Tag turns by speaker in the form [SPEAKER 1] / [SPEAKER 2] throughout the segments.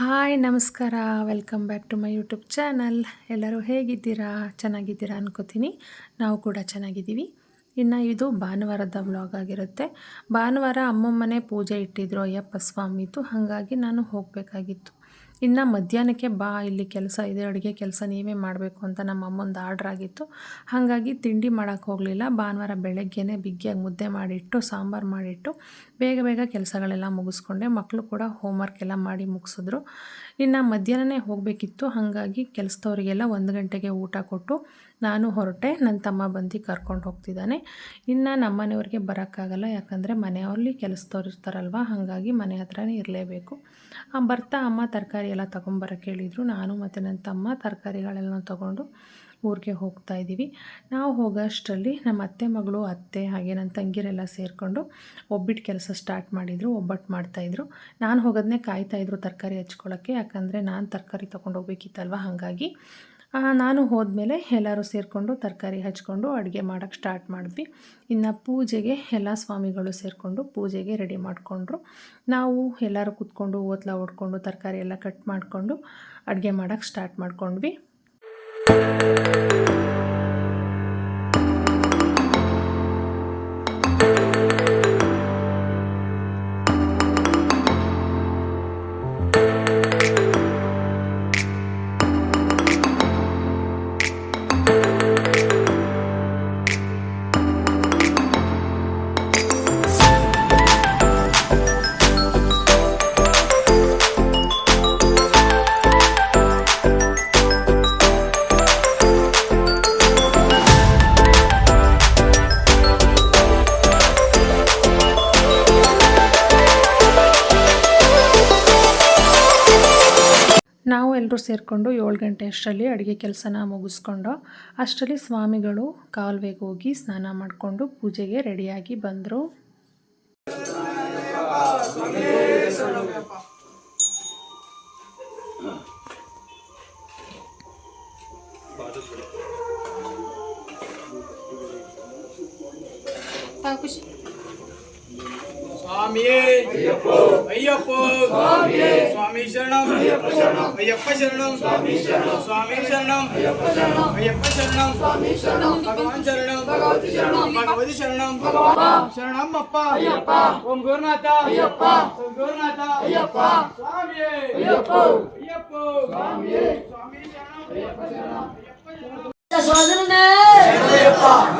[SPEAKER 1] Hi, ನಮಸ್ಕಾರ. Welcome back to my YouTube channel ಎಲ್ಲರೂ ಹೇಗಿದ್ದೀರಾ? ಚೆನ್ನಾಗಿದ್ದೀರಾ ಅನ್ಕೋತೀನಿ. ನಾವು ಕೂಡ ಚೆನ್ನಾಗಿದ್ದೀವಿ. ಇನ್ನು ಇದು ಭಾನುವಾರದ ವ್ಲಾಗ್ ಆಗಿರುತ್ತೆ. ಭಾನುವಾರ ಅಮ್ಮಮ್ಮನೆ ಪೂಜೆ ಇಟ್ಟಿದ್ರು ಅಯ್ಯಪ್ಪ ಸ್ವಾಮಿದು. ಹಾಗಾಗಿ ನಾನು ಹೋಗಬೇಕಾಗಿತ್ತು. ಇನ್ನು ಮಧ್ಯಾಹ್ನಕ್ಕೆ ಬಾ, ಇಲ್ಲಿ ಕೆಲಸ ಇದೆ, ಅಡುಗೆ ಕೆಲಸ ನೀವೇ ಮಾಡಬೇಕು ಅಂತ ನಮ್ಮ ಅಮ್ಮಂದು ಆರ್ಡ್ರ್ ಆಗಿತ್ತು. ಹಾಗಾಗಿ ತಿಂಡಿ ಮಾಡೋಕ್ಕೆ ಹೋಗಲಿಲ್ಲ. ಭಾನುವಾರ ಬೆಳಗ್ಗೆನೇ ಬಿಗ್ಗಿಯಾಗಿ ಮುದ್ದೆ ಮಾಡಿಟ್ಟು, ಸಾಂಬಾರು ಮಾಡಿಟ್ಟು ಬೇಗ ಬೇಗ ಕೆಲಸಗಳೆಲ್ಲ ಮುಗಿಸ್ಕೊಂಡೆ. ಮಕ್ಕಳು ಕೂಡ ಹೋಮ್ವರ್ಕ್ ಎಲ್ಲ ಮಾಡಿ ಮುಗಿಸಿದ್ರು. ಇನ್ನು ಮಧ್ಯಾಹ್ನನೇ ಹೋಗಬೇಕಿತ್ತು. ಹಾಗಾಗಿ ಕೆಲಸದವರಿಗೆಲ್ಲ ಒಂದು ಗಂಟೆಗೆ ಊಟ ಕೊಟ್ಟು ನಾನು ಹೊರಟೆ. ನನ್ನ ತಮ್ಮ ಬಂದು ಕರ್ಕೊಂಡು ಹೋಗ್ತಿದ್ದಾನೆ. ಇನ್ನು ನಮ್ಮ ಮನೆಯವ್ರಿಗೆ ಬರೋಕ್ಕಾಗಲ್ಲ. ಯಾಕಂದರೆ ಮನೆಯವ್ರಲ್ಲಿ ಕೆಲಸದವ್ರು ಇರ್ತಾರಲ್ವ? ಹಾಗಾಗಿ ಮನೆ ಹತ್ರನೇ ಇರಲೇಬೇಕು. ಬರ್ತಾ ಅಮ್ಮ ತರಕಾರಿ ಎಲ್ಲ ತೊಗೊಂಬರಕ್ಕೆ ಹೇಳಿದರು ನಾನು ಮತ್ತು ನನ್ನ ತಮ್ಮ ತರಕಾರಿಗಳೆಲ್ಲ ತೊಗೊಂಡು ಊರಿಗೆ ಹೋಗ್ತಾ ಇದ್ದೀವಿ. ನಾವು ಹೋಗೋಷ್ಟರಲ್ಲಿ ನಮ್ಮ ಅತ್ತೆ ಮಗಳು, ಅತ್ತೆ ಹಾಗೆ ನನ್ನ ತಂಗಿರೆಲ್ಲ ಸೇರಿಕೊಂಡು ಒಬ್ಬಿಟ್ಟು ಕೆಲಸ ಸ್ಟಾರ್ಟ್ ಮಾಡಿದರು, ಒಬ್ಬಟ್ಟು ಮಾಡ್ತಾಯಿದ್ರು ನಾನು ಹೋಗೋದನ್ನೇ ಕಾಯ್ತಾಯಿದ್ರು ತರಕಾರಿ ಹಚ್ಕೊಳ್ಳೋಕ್ಕೆ. ಯಾಕಂದರೆ ನಾನು ತರಕಾರಿ ತೊಗೊಂಡು ಹೋಗ್ಬೇಕಿತ್ತಲ್ವ? ಹಾಗಾಗಿ ನಾನು ಹೋದ್ಮೇಲೆ ಎಲ್ಲರೂ ಸೇರಿಕೊಂಡು ತರಕಾರಿ ಹಚ್ಕೊಂಡು ಅಡುಗೆ ಮಾಡೋಕ್ಕೆ ಸ್ಟಾರ್ಟ್ ಮಾಡಿದ್ವಿ. ಇನ್ನು ಪೂಜೆಗೆ ಎಲ್ಲ ಸ್ವಾಮಿಗಳು ಸೇರಿಕೊಂಡು ಪೂಜೆಗೆ ರೆಡಿ ಮಾಡಿಕೊಂಡ್ರು. ನಾವು ಎಲ್ಲರೂ ಕೂತ್ಕೊಂಡು ಓತ್ಲ ಹೊಡ್ಕೊಂಡು ತರಕಾರಿ ಎಲ್ಲ ಕಟ್ ಮಾಡಿಕೊಂಡು ಅಡುಗೆ ಮಾಡೋಕ್ಕೆ ಸ್ಟಾರ್ಟ್ ಮಾಡ್ಕೊಂಡ್ವಿ. ನಾವು ಎಲ್ಲರೂ ಸೇರಿಕೊಂಡು ಏಳು ಗಂಟೆ ಅಷ್ಟರಲ್ಲಿ ಅಡುಗೆ ಕೆಲಸನ ಮುಗಿಸ್ಕೊಂಡು, ಅಷ್ಟರಲ್ಲಿ ಸ್ವಾಮಿಗಳು ಕಾಲುವೆಗೆ ಹೋಗಿ ಸ್ನಾನ ಮಾಡಿಕೊಂಡು ಪೂಜೆಗೆ ರೆಡಿಯಾಗಿ ಬಂದರು. ಖುಷಿ
[SPEAKER 2] சுவாமியே. ஐயப்போ. சுவாமி சரணம். ஐயப்ப சரணம். சுவாமி சரணம். ஐயப்ப சரணம். பகவான் சரணம். பகவதி சரணம். சரணம். அப்பா. ஓம் குருநாதா. குருநாதா. சுவாமியே. ஐயப்போ. ஐயப்போ. சுவாமி சரணம்.
[SPEAKER 3] சுவாமி சரணம்.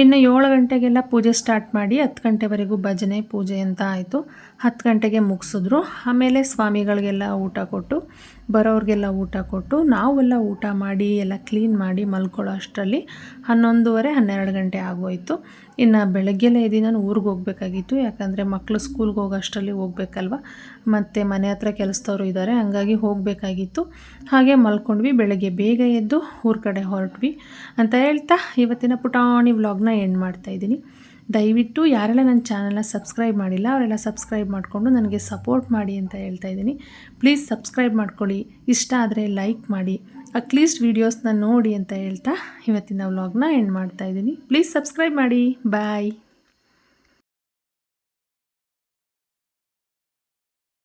[SPEAKER 1] ಇನ್ನು ಏಳು ಗಂಟೆಗೆಲ್ಲ ಪೂಜೆ ಸ್ಟಾರ್ಟ್ ಮಾಡಿ ಹತ್ತು ಗಂಟೆವರೆಗೂ ಭಜನೆ ಪೂಜೆ ಅಂತ ಆಯಿತು. ಹತ್ತು ಗಂಟೆಗೆ ಮುಗಿಸಿದ್ರು. ಆಮೇಲೆ ಸ್ವಾಮಿಗಳಿಗೆಲ್ಲ ಊಟ ಕೊಟ್ಟು, ಬರೋರಿಗೆಲ್ಲ ಊಟ ಕೊಟ್ಟು, ನಾವೆಲ್ಲ ಊಟ ಮಾಡಿ, ಎಲ್ಲ ಕ್ಲೀನ್ ಮಾಡಿ ಮಲ್ಕೊಳ್ಳೋ ಅಷ್ಟರಲ್ಲಿ ಹನ್ನೊಂದುವರೆ, ಹನ್ನೆರಡು ಗಂಟೆ ಆಗೋಯಿತು. ಇನ್ನು ಬೆಳಗ್ಗೆಲ್ಲ ಇದ್ದೀನಿ ನಾನು ಊರಿಗೆ ಹೋಗಬೇಕಾಗಿತ್ತು. ಯಾಕಂದರೆ ಮಕ್ಕಳು ಸ್ಕೂಲ್ಗೆ ಹೋಗೋ ಅಷ್ಟರಲ್ಲಿ ಹೋಗ್ಬೇಕಲ್ವ? ಮತ್ತು ಮನೆ ಹತ್ರ ಕೆಲಸದವರು ಇದ್ದಾರೆ ಹಂಗಾಗಿ ಹೋಗಬೇಕಾಗಿತ್ತು. ಹಾಗೆ ಮಲ್ಕೊಂಡ್ವಿ, ಬೆಳಗ್ಗೆ ಬೇಗ ಎದ್ದು ಊರ ಕಡೆ ಹೊರಟ್ವಿ. ಅಂತ ಹೇಳ್ತಾ ಇವತ್ತಿನ ಪುಟಾಣಿ ವ್ಲಾಗ್ನ ಎಂಡ್ ಮಾಡ್ತಾಯಿದ್ದೀನಿ ದಯವಿಟ್ಟು ಯಾರೆಲ್ಲ ನನ್ನ ಚಾನಲ್ನ ಸಬ್ಸ್ಕ್ರೈಬ್ ಮಾಡಿಲ್ಲ, ಅವರೆಲ್ಲ ಸಬ್ಸ್ಕ್ರೈಬ್ ಮಾಡಿಕೊಂಡು ನನಗೆ ಸಪೋರ್ಟ್ ಮಾಡಿ ಅಂತ ಹೇಳ್ತಾ ಇದ್ದೀನಿ. ಪ್ಲೀಸ್ ಸಬ್ಸ್ಕ್ರೈಬ್ ಮಾಡ್ಕೊಳ್ಳಿ, ಇಷ್ಟ ಆದರೆ ಲೈಕ್ ಮಾಡಿ, ಅಟ್ಲೀಸ್ಟ್ ವೀಡಿಯೋಸ್ನ ನೋಡಿ ಅಂತ ಹೇಳ್ತಾ ಇವತ್ತಿನ ವ್ಲಾಗ್ನ ಎಂಡ್ ಮಾಡ್ತಾ ಇದ್ದೀನಿ. ಪ್ಲೀಸ್ ಸಬ್ಸ್ಕ್ರೈಬ್ ಮಾಡಿ, ಬಾಯ್.